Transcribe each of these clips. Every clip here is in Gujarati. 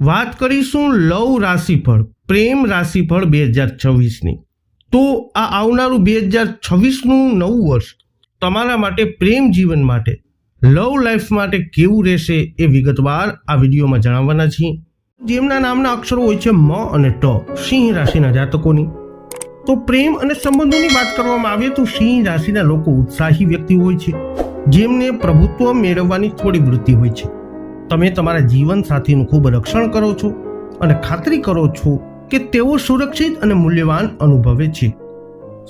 વાત કરીશું લવ રાશિફળ, પ્રેમ રાશિફળ બે હજાર છવ્વીસની. તો આ આવનારું બે હજાર છવ્વીસનું નવું વર્ષ તમારા માટે પ્રેમ જીવન માટે, લવ લાઈફ માટે કેવું રહેશે એ વિગતવાર આ વિડીયોમાં જણાવવાના છીએ. જેમના નામના અક્ષરો હોય છે મ અને ટ, સિંહ રાશિના જાતકોની. તો પ્રેમ અને સંબંધોની વાત કરવામાં આવે તો સિંહ રાશિના લોકો ઉત્સાહી વ્યક્તિ હોય છે, જેમને પ્રભુત્વ મેળવવાની થોડી વૃત્તિ હોય છે. તમે તમારા જીવન સાથીનું ખૂબ રક્ષણ કરો છો અને ખાતરી કરો છો કે તેઓ સુરક્ષિત અને મૂલ્યવાન અનુભવે છે.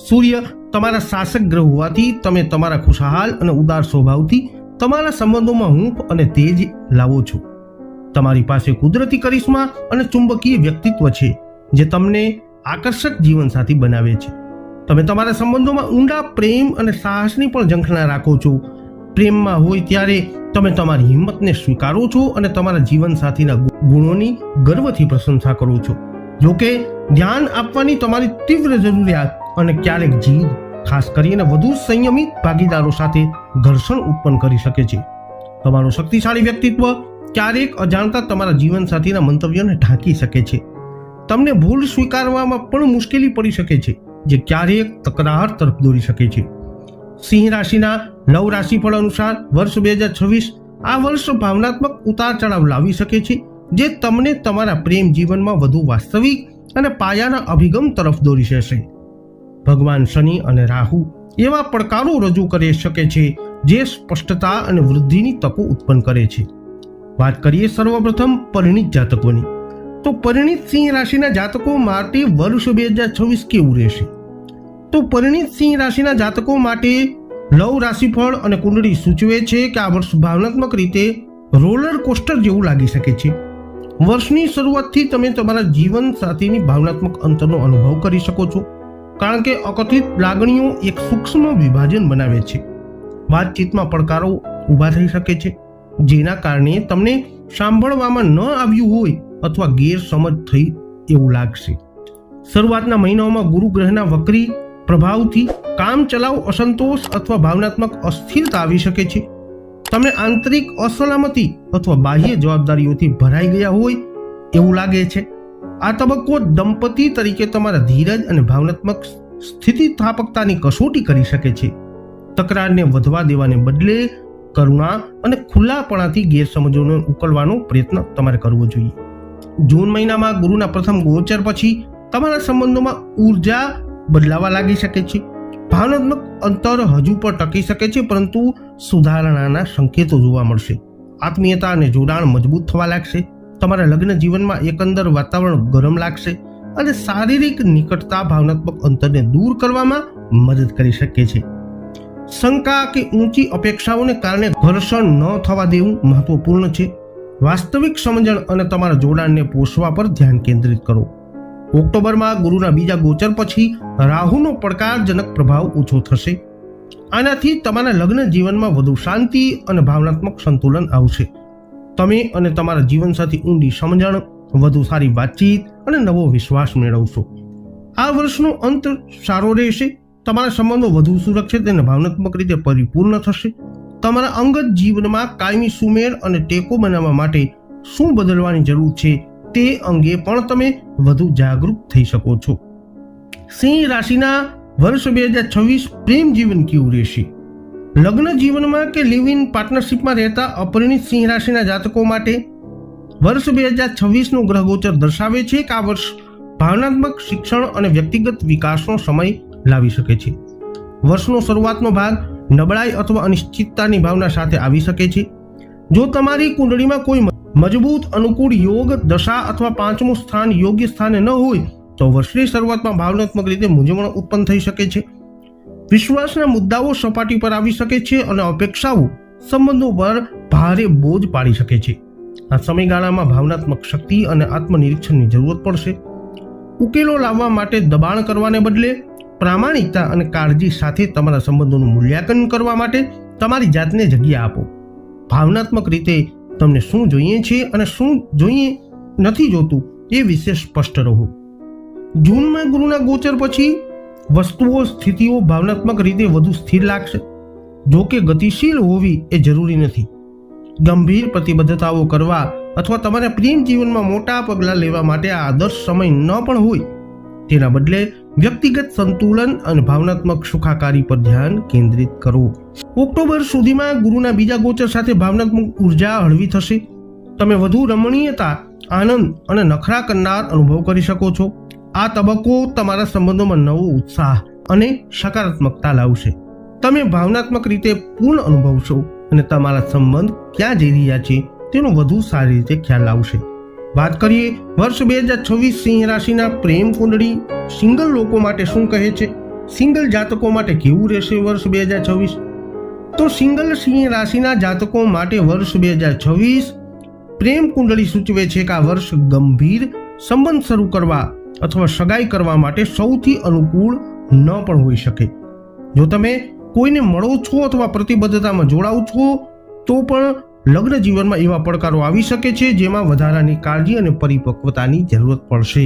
સૂર્ય તમારા શાસક ગ્રહ હોવાથી તમે તમારા ખુશહાલ અને ઉદાર સ્વભાવથી તમારા સંબંધોમાં હૂંફ અને તેજ લાવો છો. તમારી પાસે કુદરતી કરિશ્મા અને ચુંબકીય વ્યક્તિત્વ છે, જે તમને આકર્ષક જીવનસાથી બનાવે છે. તમે તમારા સંબંધોમાં ઊંડા પ્રેમ અને સાહસની પણ ઝંખના રાખો છો પ્રેમમાં હોય ત્યારે તમે તમારી હિંમતને સ્વીકારો છો અને તમારા જીવનસાથીના ગુણોની ગર્વથી પ્રશંસા કરો છો. જોકે ધ્યાન આપવાની તમારી તીવ્ર જરૂરિયાત અને ક્યારેક જીદ, ખાસ કરીને વધુ સંયમિત ભાગીદારો સાથે ઘર્ષણ ઉત્પન્ન કરી શકે છે. તમારું શક્તિશાળી વ્યક્તિત્વ ક્યારેક અજાણતા તમારા જીવનસાથીના મંતવ્યોને ઢાંકી શકે છે. તમને ભૂલ સ્વીકારવામાં પણ મુશ્કેલી પડી શકે છે, જે ક્યારેક તકરાર તરફ દોરી શકે છે. સિંહ રાશિના નવ રાશિફળ અનુસાર વર્ષ બે હજાર છવ્વીસ આ વર્ષ ભાવનાત્મક ઉતાર ચઢાવ લાવી શકે છે, જે તમને તમારા પ્રેમ જીવનમાં વધુ વાસ્તવિક અને પાયાના અભિગમ તરફ દોરી જશે ભગવાન શનિ અને રાહુ એવા પડકારો રજૂ કરી શકે છે, જે સ્પષ્ટતા અને વૃદ્ધિની તકો ઉત્પન્ન કરે છે. વાત કરીએ સર્વપ્રથમ પરિણિત જાતકોની, તો પરિણિત સિંહ રાશિના જાતકો માટે વર્ષ બે હજાર છવ્વીસ કેવું રહેશે? તો પરિણીત સિંહ રાશિના જાતકો માટે લવ રાશિફળ અને કુંડળી સૂચવે છે કે આ વર્ષ ભાવનાત્મક રીતે રોલર કોસ્ટર જેવું લાગી શકે છે. વર્ષની શરૂઆતથી તમે તમારા જીવન સાથીની ભાવનાત્મક અંતરનો અનુભવ કરી શકો છો, કારણ કે અકથિત લાગણીઓ એક સૂક્ષ્મ વિભાજન બનાવે છે. વાતચીતમાં પડકારો ઊભા થઈ શકે છે, જેના કારણે તમને સાંભળવામાં ન આવ્યું હોય અથવા ગેરસમજ થઈ એવું લાગશે. શરૂઆતના મહિનાઓમાં ગુરુ ગ્રહના વક્રી પ્રભાવથી કામ ચલાવ અસંતોષ અથવા ભાવનાત્મક અસ્થિરતા આવી શકે છે. તમે આંતરિક અસલામતી અથવા બાહ્ય જવાબદારીઓથી ભરાઈ ગયા હોય એવું લાગે છે. આ તબક્કો દંપતી તરીકે તમારા ધીરજ અને ભાવનાત્મક સ્થિતિસ્થાપકતાની કસોટી કરી શકે છે. તકરારને વધવા દેવાને બદલે કરુણા અને ખુલ્લાપણાથી ગેરસમજોને ઉકલવાનો પ્રયત્ન તમારે કરવો જોઈએ. જૂન મહિનામાં ગુરુના પ્રથમ ગોચર પછી તમારા સંબંધોમાં ઊર્જા બદલાવા લાગી શકે છે. ભાવનાત્મક અંતર હજુ પણ ટકી શકે છે, પરંતુ સુધારણાના સંકેતો જોવા મળશે. આત્મીયતા અને જોડાણ મજબૂત થવા લાગશે. તમારા લગ્ન જીવનમાં એકંદર વાતાવરણ ગરમ લાગશે અને શારીરિક નિકટતા ભાવનાત્મક અંતરને દૂર કરવામાં મદદ કરી શકે છે. શંકા કે ઊંચી અપેક્ષાઓને કારણે ઘર્ષણ ન થવા દેવું મહત્વપૂર્ણ છે. વાસ્તવિક સમજણ અને તમારા જોડાણને પોષવા પર ધ્યાન કેન્દ્રિત કરો. ઓક્ટોબરમાં ગુરુના બીજા ગોચર પછી રાહુનો પડકારજનક પ્રભાવ ઓછો થશે. આનાથી તમારા લગ્ન જીવનમાં વધુ શાંતિ અને ભાવનાત્મક સંતુલન આવશે. તમે અને તમારા જીવનસાથી ઊંડી સમજણ, વધુ સારી વાતચીત અને નવો વિશ્વાસ મેળવશો. આ વર્ષનો અંત સારો રહેશે. તમારા સંબંધો વધુ સુરક્ષિત અને ભાવનાત્મક રીતે પરિપૂર્ણ થશે. તમારા અંગત જીવનમાં કાયમી સુમેળ અને ટેકો બનાવવા માટે શું બદલવાની જરૂર છે તે અંગે પણ તમે વધુ જાગૃત થઈ શકો છો. સિંહ રાશિના વર્ષ બે હજાર છવ્વીસ પ્રેમ જીવન કેવું રહેશે? લગ્ન જીવનમાં કે લિવ ઇન પાર્ટનરશિપમાં રહેતા અપરિણિત સિંહ રાશિના જાતકો માટે? વર્ષ બે હજાર છવ્વીસનું ગ્રહ ગોચર દર્શાવે છે કે આ વર્ષ ભાવનાત્મક શિક્ષણ અને વ્યક્તિગત વિકાસનો સમય લાવી શકે છે. વર્ષનો શરૂઆતનો ભાગ નબળાઈ અથવા અનિશ્ચિતતાની ભાવના સાથે આવી શકે છે. જો તમારી કુંડળીમાં કોઈ મજબૂત અનુકૂળ યોગ દશા અથવા પાંચમું સ્થાન યોગ્ય સ્થાને ન હોય, તો વર્ષની શરૂઆતમાં ભાવનાત્મક રીતે મૂંઝવણ ઉત્પન્ન થઈ શકે છે. વિશ્વાસના મુદ્દાઓ સપાટી પર આવી શકે છે અને અપેક્ષાઓ સંબંધો પર ભારે બોજ પાડી શકે છે. આ સમયગાળામાં ભાવનાત્મક શક્તિ અને આત્મનિરીક્ષણની જરૂરત પડશે. ઉકેલો લાવવા માટે દબાણ કરવાને બદલે પ્રામાણિકતા અને કાળજી સાથે તમારા સંબંધોનું મૂલ્યાંકન કરવા માટે તમારી જાતને જગ્યા આપો. ભાવનાત્મક રીતે તમને શું જોઈએ છે અને શું જોઈએ નથી જોતું એ વિશે સ્પષ્ટ રહો. જૂનમાં ગુરુના ગોચર પછી વસ્તુઓ, સ્થિતિઓ ભાવનાત્મક રીતે વધુ સ્થિર લાગશે. જો કે ગતિશીલ હોવી એ જરૂરી નથી. ગંભીર પ્રતિબદ્ધતાઓ કરવા અથવા તમારા પ્રેમ જીવનમાં મોટા પગલાં લેવા માટે આદર્શ સમય ન પણ હોય. તેના બદલે વ્યક્તિગત સંતુલન અને ભાવનાત્મક સુખાકારી પર ધ્યાન કેન્દ્રિત કરો. ઓક્ટોબર સુધીમાં ગુરુના બીજા ગોચર સાથે ભાવનાત્મક ઊર્જા હળવી થશે. તમે વધુ રમણીયતા, આનંદ અને નખરા કરનાર અનુભવ કરી શકો છો. આ તબક્કો તમારા સંબંધોમાં નવો ઉત્સાહ અને સકારાત્મકતા લાવશે. તમે ભાવનાત્મક રીતે પૂર્ણ અનુભવશો અને તમારા સંબંધ ક્યાં જઈ રહ્યા છે તેનો વધુ સારી રીતે ખ્યાલ આવશે વાત કરીએ, વર્ષ બે હજાર છવ્વીસ સિંહ રાશિના પ્રેમ કુંડળી. સિંગલ લોકો માટે શું કહે છે? સિંગલ જાતકો માટે કેવું રહેશે વર્ષ બે હજાર છવ્વીસ? તો સિંગલ સિંહ રાશિના જાતકો માટે વર્ષ બે હજાર છવ્વીસ પ્રેમ કુંડળી સૂચવે છે કે આ વર્ષ ગંભીર, સંબંધ શરૂ કરવા અથવા સગાઈ કરવા માટે સૌથી અનુકૂળ ન પણ હોઈ શકે. જો તમે કોઈને મળો છો અથવા પ્રતિબદ્ધતામાં જોડાવ છો, તો પણ લગ્ન જીવનમાં એવા પડકારો આવી શકે છે જેમાં વધારાની કાળજી અને પરિપક્વતાની જરૂરત પડશે.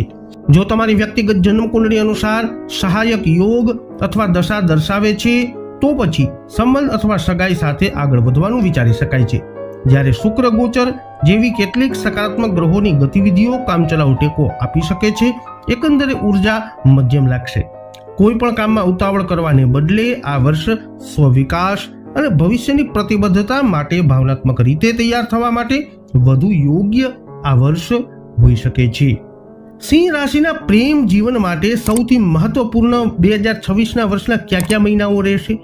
જો તમારી વ્યક્તિગત જન્મકુંડળી અનુસાર સહાયક યોગ અથવા દશા દર્શાવે છે, તો પછી સંબંધ અથવા સગાઈ સાથે આગળ વધવાનું વિચારી શકાય છે. જ્યારે શુક્ર ગોચર જેવી કેટલીક સકારાત્મક ગ્રહોની ગતિવિધિઓ કામચલાઉ ટેકો આપી શકે છે, એકંદરે ઊર્જા મધ્યમ લાગશે. કોઈ પણ કામમાં ઉતાવળ કરવાને બદલે આ વર્ષ સ્વવિકાસ અને ભવિષ્યની પ્રતિબદ્ધતા માટે ભાવનાત્મક રીતે તૈયાર થવા માટે વધુ યોગ્ય આ વર્ષ હોઈ શકે છે. સિંહ રાશિના પ્રેમ જીવન માટે સૌથી મહત્વપૂર્ણ બે હજાર છવ્વીસના વર્ષના કયા કયા મહિનાઓ રહેશે?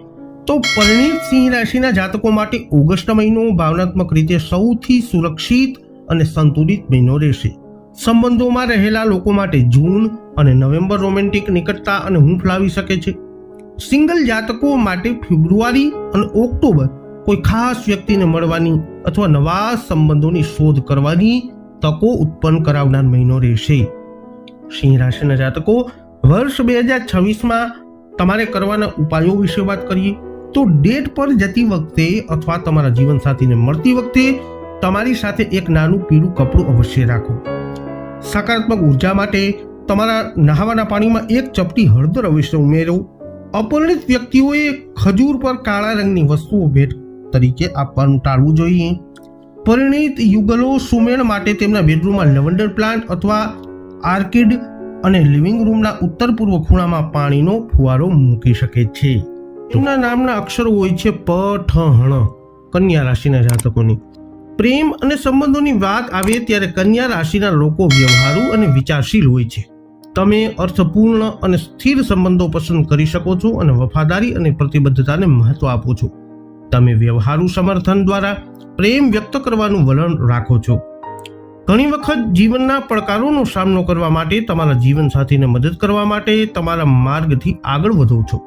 તો પરિણીત સિંહ રાશિના જાતકો માટે ઓગસ્ટ મહિનો ભાવનાત્મક રીતે સૌથી સુરક્ષિત અને સંતુલિત મહિનો રહેશે. સંબંધોમાં રહેલા લોકો માટે જૂન અને નવેમ્બર રોમેન્ટિક નિકટતા અને હૂંફ લાવી શકે છે. સિંગલ જાતકો માટે ફેબ્રુઆરી અને ઓક્ટોબર કોઈ ખાસ વ્યક્તિને મળવાની અથવા નવા સંબંધોની શોધ કરવાની તકો ઉત્પન્ન કરાવનાર મહિનો રહેશે. સિંહ રાશિના જાતકો, વર્ષ બે હજાર છવ્વીસમાં તમારે કરવાના ઉપાયો વિશે વાત કરીએ તો ડેટ પર જતી વખતે અથવા તમારા જીવનસાથીને મળતી વખતે તમારી સાથે એક નાનું પીળું કપડું અવશ્ય રાખો. સકારાત્મક ઊર્જા માટે તમારા નહાવાના પાણીમાં એક ચપટી હળદર અવશ્ય ઉમેરો. અપરિણિત વ્યક્તિઓએ ખજૂર પર કાળા રંગની વસ્તુઓ ભેટ તરીકે આપવાનું ટાળવું જોઈએ. પરિણિત યુગલો સુમેળ માટે તેમના બેડરૂમમાં લવંડર પ્લાન્ટ અથવા આર્કિડ અને લિવિંગ રૂમના ઉત્તર પૂર્વ ખૂણામાં પાણીનો ફુવારો મૂકી શકે છે. તેમના નામના અક્ષરો હોય છે પ ઠ હણ કન્યા રાશિના જાતકોની. પ્રેમ અને સંબંધોની વાત આવે ત્યારે કન્યા રાશિના લોકો વ્યવહારુ અને વિચારશીલ હોય છે. તમે અર્થપૂર્ણ અને સ્થિર સંબંધો પસંદ કરી શકો છો અને વફાદારી અને પ્રતિબદ્ધતાને મહત્વ આપો છો. તમે વ્યવહારુ સમર્થન દ્વારા પ્રેમ વ્યક્ત કરવાનું વલણ રાખો છો. ઘણી વખત જીવનના પડકારોનો સામનો કરવા માટે, તમારા જીવનસાથીને મદદ કરવા માટે તમારા માર્ગથી આગળ વધો છો.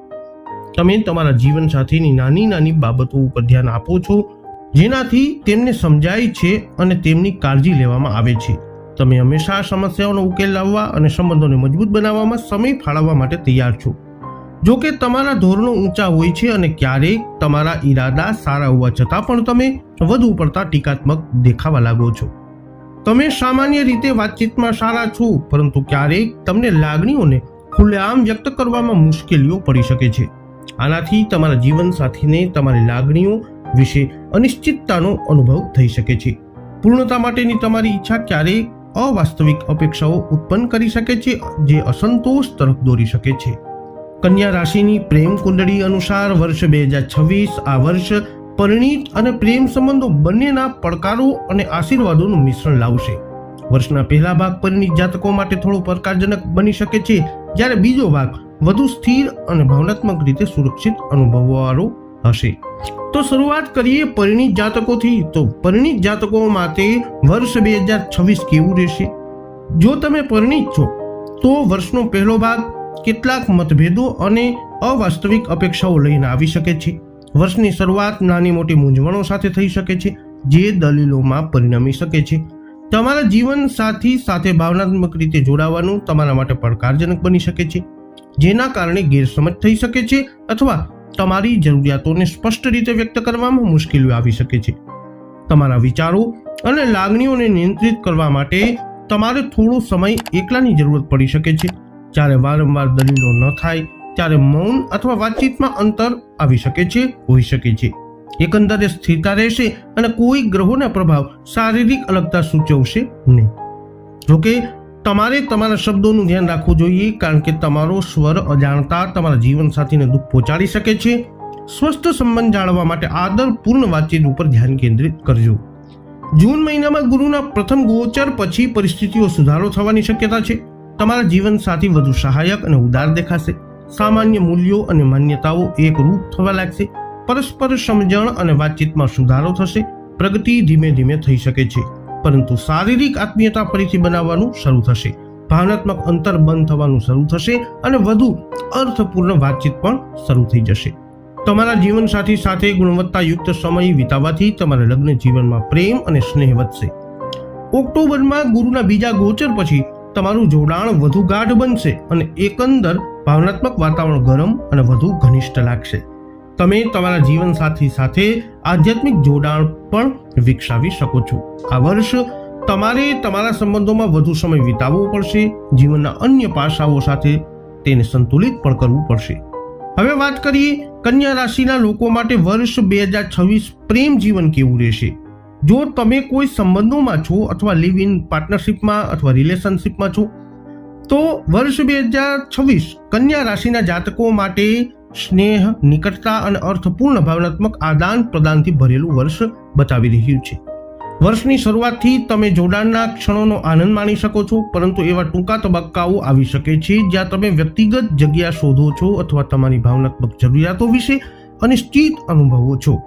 તમે તમારા જીવનસાથીની નાની નાની બાબતો ઉપર ધ્યાન આપો છો, જેનાથી તેમને સમજાય છે અને તેમની કાળજી લેવામાં આવે છે. તમે હંમેશા સમસ્યાઓનો ઉકેલ લાવવા અને સંબંધોને મજબૂત બનાવવામાં સમય ફાળવવા માટે તૈયાર છો. જો કે તમારા ધોરણો ઊંચા હોય છે અને ક્યારેક તમારા ઈરાદા સારા હોવા છતાં પણ તમે વધુ પડતા ટીકાત્મક દેખાવા લાગો છો. તમે સામાન્ય રીતે વાતચીતમાં સારા છો, પરંતુ ક્યારેક તમને લાગણીઓને ખુલ્લેઆમ વ્યક્ત કરવામાં મુશ્કેલીઓ પડી શકે છે. આનાથી તમારા જીવનસાથીને તમારી લાગણીઓ વિશે અનિશ્ચિતતાનો અનુભવ થઈ શકે છે. પૂર્ણતા માટેની તમારી ઈચ્છા ક્યારેક અવાસ્તવિક અપેક્ષાઓ ઉત્પન્ન કરી શકે છે, જે અસંતોષ તરફ દોરી શકે છે. કન્યા રાશિની પ્રેમ કુંડળી અનુસાર વર્ષ બે હજાર છવ્વીસ આ વર્ષ પરિણીત અને પ્રેમ સંબંધો બંનેના પડકારો અને આશીર્વાદોનું મિશ્રણ લાવશે. વર્ષના પહેલા ભાગ પરિણીત જાતકો માટે થોડો પડકારજનક બની શકે છે, જ્યારે બીજો ભાગ વધુ સ્થિર અને ભાવનાત્મક રીતે સુરક્ષિત અનુભવવાળો હશે. તો શરૂઆત કરીએ પરિણીત જાતકોથી. તો પરિણીત જાતકો માટે વર્ષ બે હજાર છવ્વીસ કેવું રહેશે? જો તમે પરિણીત છો, તો વર્ષનો પહેલો ભાગ કેટલાક મતભેદો અને અવાસ્તવિક અપેક્ષાઓ લઈને આવી શકે છે. વર્ષની શરૂઆત નાની મોટી મૂંઝવણો સાથે થઈ શકે છે, જે દલીલોમાં પરિણમી શકે છે. તમારા જીવન સાથી સાથે ભાવનાત્મક રીતે જોડાવાનું તમારા માટે પડકારજનક બની શકે છે, જેના કારણે ગેરસમજ થઈ શકે છે અથવા તમારી જરૂરિયાતોને સ્પષ્ટ રીતે વ્યક્ત કરવામાં મુશ્કેલીઓ આવી શકે છે. તમારા વિચારો અને લાગણીઓને નિયંત્રિત કરવા માટે તમારે થોડો સમય એકલાની જરૂરત પડી શકે છે. જ્યારે વારંવાર દલીલો ન થાય, ત્યારે મૌન અથવા વાતચીતમાં અંતર આવી શકે છે, હોઈ શકે છે. એકંદરે સ્થિરતા રહેશે અને કોઈ ગ્રહોના પ્રભાવ શારીરિક અલગતા સૂચવશે નહીં. જોકે તમારે તમારા શબ્દોનું ધ્યાન રાખવું જોઈએ કારણ કે તમારો સ્વર અજાણતા તમારા જીવનસાથીને દુઃખ પહોંચાડી શકે છે. સ્વસ્થ સંબંધ જાળવવા માટે આદરપૂર્ણ વાતચીત ઉપર ધ્યાન કેન્દ્રિત કરજો. જૂન મહિનામાં ગુરુના પ્રથમ ગોચર પછી પરિસ્થિતિઓ સુધારો થવાની શક્યતા છે. તમારા જીવનસાથી વધુ સહાયક અને ઉદાર દેખાશે. સામાન્ય મૂલ્યો અને માન્યતાઓ એકરૂપ થવા લાગશે. પરસ્પર સમજણ અને વાતચીતમાં સુધારો થશે. પ્રગતિ ધીમે ધીમે થઈ શકે છે. પરંતુ શારીરિક આત્મીયતા ફરીથી બનાવવાનું શરૂ થશે. ભાવનાત્મક અંતર બંધ થવાનું શરૂ થશે અને વધુ અર્થપૂર્ણ વાતચીત પણ શરૂ થઈ જશે. તમારા જીવનસાથી સાથે ગુણવત્તાયુક્ત સમય વિતાવવાથી તમારા લગ્ન જીવનમાં પ્રેમ અને સ્નેહ વધશે. ઓક્ટોબરમાં ગુરુના બીજા ગોચર પછી તમારું જોડાણ વધુ ગાઢ બનશે અને એકંદર ભાવનાત્મક વાતાવરણ ગરમ અને વધુ ઘનિષ્ઠ લાગશે. તમે તમારા જીવનસાથી સાથે આધ્યાત્મિક જોડાણ પણ વિકસાવી શકો છો. આ વર્ષ તમારે તમારા સંબંધોમાં વધુ સમય વિતાવવો પડશે, જીવનના અન્ય પાસાઓ સાથે તેને સંતુલિત પણ કરવું પડશે. હવે વાત કરીએ કન્યા રાશિના લોકો માટે વર્ષ બે હજાર છવ્વીસ પ્રેમ જીવન કેવું રહેશે? જો તમે કોઈ સંબંધોમાં છો અથવા લિવ ઇન પાર્ટનરશિપમાં અથવા રિલેશનશિપમાં છો, તો વર્ષ બે હજાર છવ્વીસ કન્યા રાશિના જાતકો માટે સ્નેહ, નિકટતા અને અર્થપૂર્ણ ભાવનાત્મક આદાન પ્રદાનથી ભરેલું વર્ષ બતાવી રહ્યું છે. વર્ષની શરૂઆતથી તમે જોડાણના ક્ષણોનો આનંદ માણી શકો છો, પરંતુ એવા ટૂંકા તબક્કાઓ આવી શકે છે જ્યાં તમે વ્યક્તિગત જગ્યા શોધો છો અથવા તમારી ભાવનાત્મક જરૂરિયાતો વિશે અનિશ્ચિત અનુભવો છો.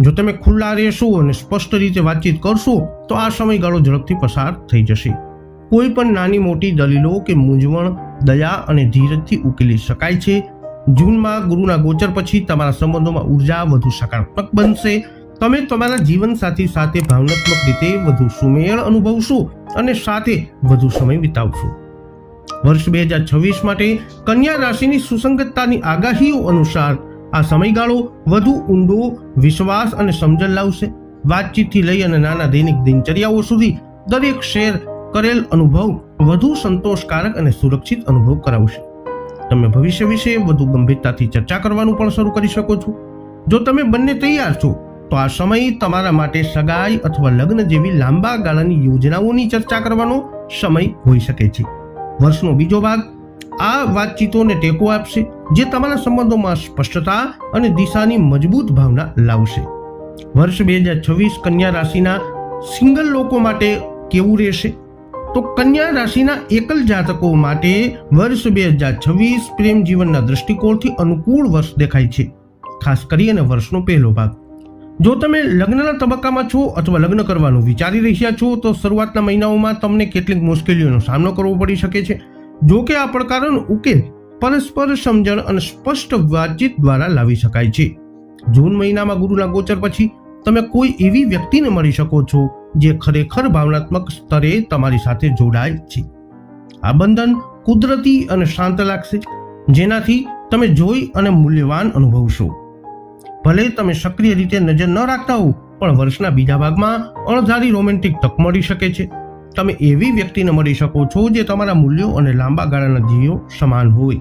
જો તમે ખુલ્લા રહેશો અને સ્પષ્ટ રીતે વાતચીત કરશો, તો આ સમયગાળો ઝડપથી પસાર થઈ જશે. કોઈ પણ નાની મોટી દલીલો કે મૂંઝવણ દયા અને ધીરજથી ઉકેલી શકાય છે જૂનમાં ગુરુના ગોચર પછી તમારા સંબંધોમાં ઊર્જા વધુ સકારાત્મક બનશે. તમે તમારા જીવનસાથી સાથે ભાવનાત્મક રીતે વધુ સુમેળ અનુભવશો અને સાથે વધુ સમય વિતાવશો. વર્ષ બે હજાર છવ્વીસ માટે કન્યા રાશિની સુસંગતતાની આગાહીઓ અનુસાર આ સમયગાળો વધુ ઊંડો, વિશ્વાસ અને સમજણ લાવશે. વાતચીતથી લઈ અને નાના દૈનિક દિનચર્યાઓ સુધી દરેક શેર કરેલ અનુભવ વધુ સંતોષકારક અને સુરક્ષિત અનુભવ કરાવશે. તમે ભવિષ્ય વિશે વધુ ગંભીરતાથી ચર્ચા કરવાનું પણ શરૂ કરી શકો છો. જો તમે બંને તૈયાર છો, તો આ સમય તમારા માટે સગાઈ અથવા લગ્ન જેવી લાંબા ગાળાની યોજનાઓની ચર્ચા કરવાનો સમય હોઈ શકે છે. વર્ષનો બીજો ભાગ, આ વાતચીતોને ટેકો આપશે, જે તમારા સંબંધોમાં સ્પષ્ટતા અને દિશાની મજબૂત ભાવના લાવશે. વર્ષ બે હજાર છવ્વીસ કન્યા રાશિના સિંગલ લોકો માટે કેવું રહેશે? તો કન્યા રાશિના એકલ જાતકો માટે વર્ષ બે હજાર છવ્વીસ પ્રેમ જીવનના દૃષ્ટિકોણથી અનુકૂળ વર્ષ દેખાય છે. ખાસ કરીને વર્ષનો પહેલો ભાગ. જો તમે લગ્નના તબક્કામાં છો અથવા લગ્ન કરવાનું વિચારી રહ્યા છો, તો શરૂઆતના મહિનાઓમાં તમને કેટલીક મુશ્કેલીઓનો સામનો કરવો પડી શકે છે. જો કે આ પડકારોનો ઉકેલ પરસ્પર સમજણ અને સ્પષ્ટ વાતચીત દ્વારા લાવી શકાય છે. જૂન મહિનામાં ગુરુના ગોચર પછી તમે કોઈ એવી વ્યક્તિને મળી શકો છો જે ખરેખર ભાવનાત્મક સ્તરે તમારી સાથે જોડાય છે. આ બંધન કુદરતી અને શાંત લાગશે, જેનાથી તમે જોઈ અને મૂલ્યવાન અનુભવશો. ભલે તમે સક્રિય રીતે નજર ન રાખતા હો પણ વર્ષના બીજા ભાગમાં અણધારી રોમેન્ટિક તક મળી શકે છે. તમે એવી વ્યક્તિને મળી શકો છો જે તમારા મૂલ્યો અને લાંબા ગાળાના ધ્યેયો સમાન હોય.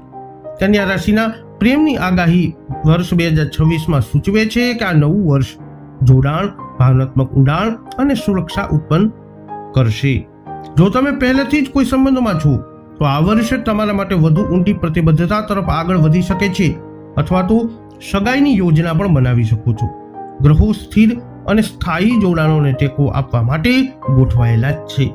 કન્યા રાશિના પ્રેમની આગાહી વર્ષ બે હજાર છવ્વીસમાં સૂચવે છે કે આ નવું વર્ષ જોડાણ ભાવનાત્મક ઊંડાણ અને સુરક્ષા ઉત્પન્ન કરશે. જો તમે પહેલેથી જ કોઈ સંબંધોમાં છો, તો આ વર્ષે તમારા માટે વધુ ઊંડી પ્રતિબદ્ધતા તરફ આગળ વધી શકે છે અથવા તો સગાઈની યોજના પણ બનાવી શકો છો. ગ્રહો સ્થિર અને સ્થાયી જોડાણોને ટેકો આપવા માટે ગોઠવાયેલા છે.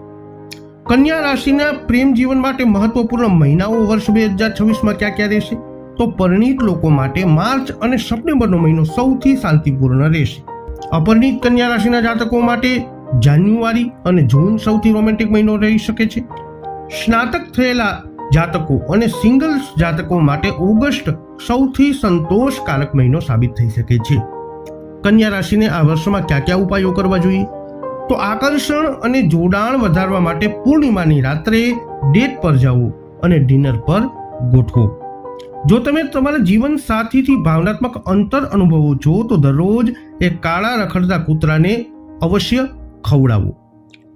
કન્યા રાશિના પ્રેમ જીવન માટે મહત્વપૂર્ણ મહિનાઓ વર્ષ બે હજાર છવ્વીસમાં ક્યાં ક્યાં રહેશે? તો પરિણીત લોકો માટે માર્ચ અને સપ્ટેમ્બરનો મહિનો સૌથી શાંતિપૂર્ણ રહેશે. અપરિણીત કન્યા રાશિના જાતકો માટે જાન્યુઆરી અને જૂન સૌથી રોમેન્ટિક મહિનો રહી શકે છે. સ્નાતક થયેલા જાતકો અને સિંગલ્સ જાતકો માટે ઓગસ્ટ સૌથી સંતોષકારક મહિનો સાબિત થઈ શકે છે. કન્યા રાશિને આ વર્ષમાં કયા કયા ઉપાયો કરવા જોઈએ? તો આકર્ષણ અને જોડાણ વધારવા માટે પૂર્ણિમાની રાત્રે ડેટ પર જવું અને ડિનર પર ગોઠવો. જો તમે તમારા જીવન સાથીથી ભાવનાત્મક અંતર અનુભવો છો, તો દરરોજ એ કાળા રખડતા કૂતરાને અવશ્ય ખવડાવો.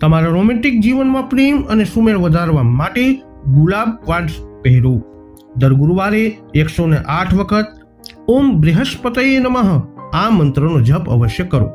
તમારા રોમેન્ટિક જીવનમાં પ્રેમ અને સુમેળ વધારવા માટે ગુલાબ ક્વાડ્સ પહેરો. દર ગુરુવારે એકસો ને આઠ વખત ઓમ બૃહસ્પતયે નમઃ આ મંત્રનો જપ અવશ્ય કરો.